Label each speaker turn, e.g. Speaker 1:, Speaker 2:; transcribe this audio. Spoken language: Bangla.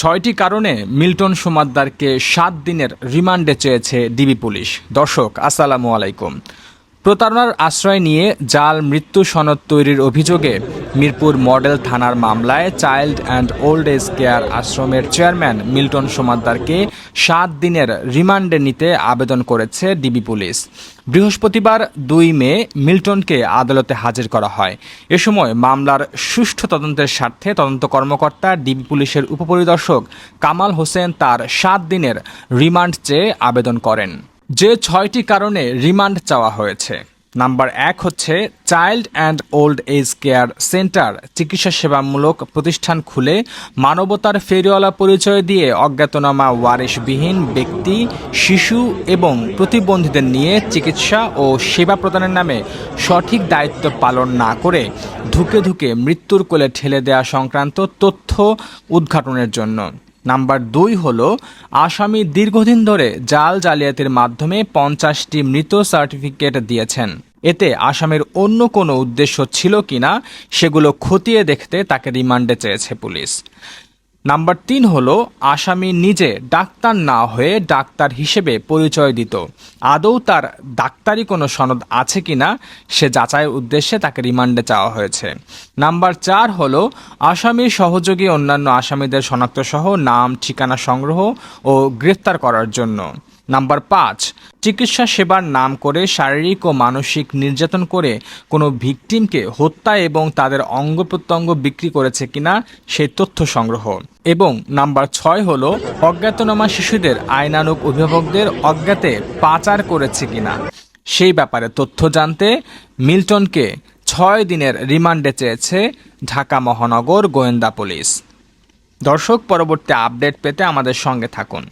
Speaker 1: ছয়টি কারণে মিল্টন সুমাদ্দারকে সাত দিনের রিমান্ডে চেয়েছে ডিবি পুলিশ। দর্শক আসসালামু আলাইকুম। প্রতারণার আশ্রয় নিয়ে জাল মৃত্যু সনদ তৈরির অভিযোগে মিরপুর মডেল থানার মামলায় child and old age care আশ্রমের চেয়ারম্যান মিল্টন সোমাদ্দারকে সাত দিনের রিমান্ডে নিতে আবেদন করেছে ডিবি পুলিশ। বৃহস্পতিবার দুই মে মিল্টনকে আদালতে হাজির করা হয়। এ সময় মামলার সুষ্ঠু তদন্তের স্বার্থে তদন্ত কর্মকর্তা, ডিবি পুলিশের উপপরিদর্শক কামাল হোসেন তার সাত দিনের রিমান্ড চেয়ে আবেদন করেন। যে ছয়টি কারণে রিমান্ড চাওয়া হয়েছে। নাম্বার এক হচ্ছে, child and old age care centre চিকিৎসা সেবামূলক প্রতিষ্ঠান খুলে মানবতার ফেরিওয়ালা পরিচয় দিয়ে অজ্ঞাতনামা ওয়ারিশবিহীন ব্যক্তি, শিশু এবং প্রতিবন্ধীদের নিয়ে চিকিৎসা ও সেবা প্রদানের নামে সঠিক দায়িত্ব পালন না করে ধুকে ধুকে মৃত্যুর কোলে ঠেলে দেওয়া সংক্রান্ত তথ্য উদ্ঘাটনের জন্য। নাম্বার দুই হল, আসামি দীর্ঘদিন ধরে জাল জালিয়াতির মাধ্যমে পঞ্চাশটি মৃত সার্টিফিকেট দিয়েছেন। এতে আসামের অন্য কোনো উদ্দেশ্য ছিল কিনা, সেগুলো খতিয়ে দেখতে তাকে রিমান্ডে চেয়েছে পুলিশ। নাম্বার তিন হলো, আসামি নিজে ডাক্তার না হয়ে ডাক্তার হিসেবে পরিচয় দিত। আদৌ তার ডাক্তারি কোনো সনদ আছে কি না সে যাচাইয়ের উদ্দেশ্যে তাকে রিমান্ডে চাওয়া হয়েছে। নাম্বার চার হলো আসামির সহযোগী অন্যান্য আসামিদের শনাক্তসহ নাম, ঠিকানা সংগ্রহ ও গ্রেফতার করার জন্য। নাম্বার পাঁচ, চিকিৎসা সেবার নাম করে শারীরিক ও মানসিক নির্যাতন করে কোনো ভিকটিমকে হত্যা এবং তাদের অঙ্গ প্রত্যঙ্গ বিক্রি করেছে কিনা সেই তথ্য সংগ্রহ। এবং নাম্বার ছয় হল, অজ্ঞাতনামা শিশুদের আইনানুক অভিভাবকদের অজ্ঞাতে পাচার করেছে কিনা। সেই ব্যাপারে তথ্য জানতে মিল্টনকে ছয় দিনের রিমান্ডে চেয়েছে ঢাকা মহানগর গোয়েন্দা পুলিশ। দর্শক, পরবর্তী আপডেট পেতে আমাদের সঙ্গে থাকুন।